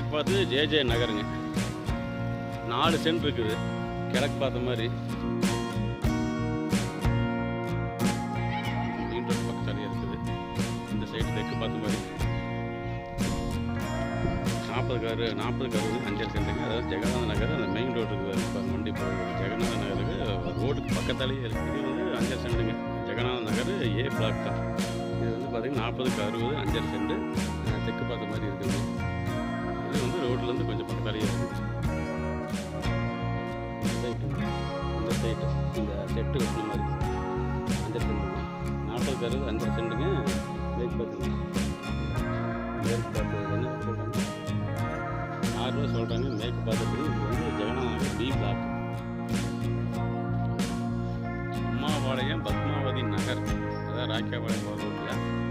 கிழக்கு பார்த்து ஜேஜே நகருங்க. நாலு சென்ட் இருக்குது. கிழக்கு பார்த்த மாதிரி. மெயின் ரோடு பக்கத்தாலே இருக்குது. இந்த சைடு தெற்கு பார்த்த மாதிரி. நாற்பது காரு நாற்பது காரு அஞ்சல் சென்ட்டுங்க அதாவது ஜெகநாத நகர் அந்த மெயின் ரோடு இருக்குது இப்போ போகிறது ஜெகநாத நகருக்கு ரோடுக்கு பக்கத்தாலேயே இருக்குது. இது வந்து அஞ்சல் சென்ட்டுங்க. ஜெகநாத நகர் ஏ பிளாக் தான். இது வந்து பார்த்திங்கன்னா நாற்பதுக்கு அறுபது அஞ்சல் சென்ட்டு. அஹ், தெற்கு பார்த்த மாதிரி இருந்து கொஞ்சம் பக்கத்தாலேயே இருக்குது சைட்டு இந்த சைட்டு இந்த செட்டு வெட்டின மாதிரி அஞ்சல் சென்ட்டுங்க நாற்பதுக்கு அறுபது அஞ்சல் சென்ட்டுங்க மேற்கு பார்த்துங்க மேற்கு பார்த்து என்ன சொல்கிறாங்க ஆறுரூவா சொல்கிறாங்க மேக் பார்த்துட்டு இது வந்து ஜெகநாதன் பி பிளாக் அம்மாபாளையம் பத்மாவதி நகர். அதான் ராக்கியாபாளையம் போகிற ரோட்டில்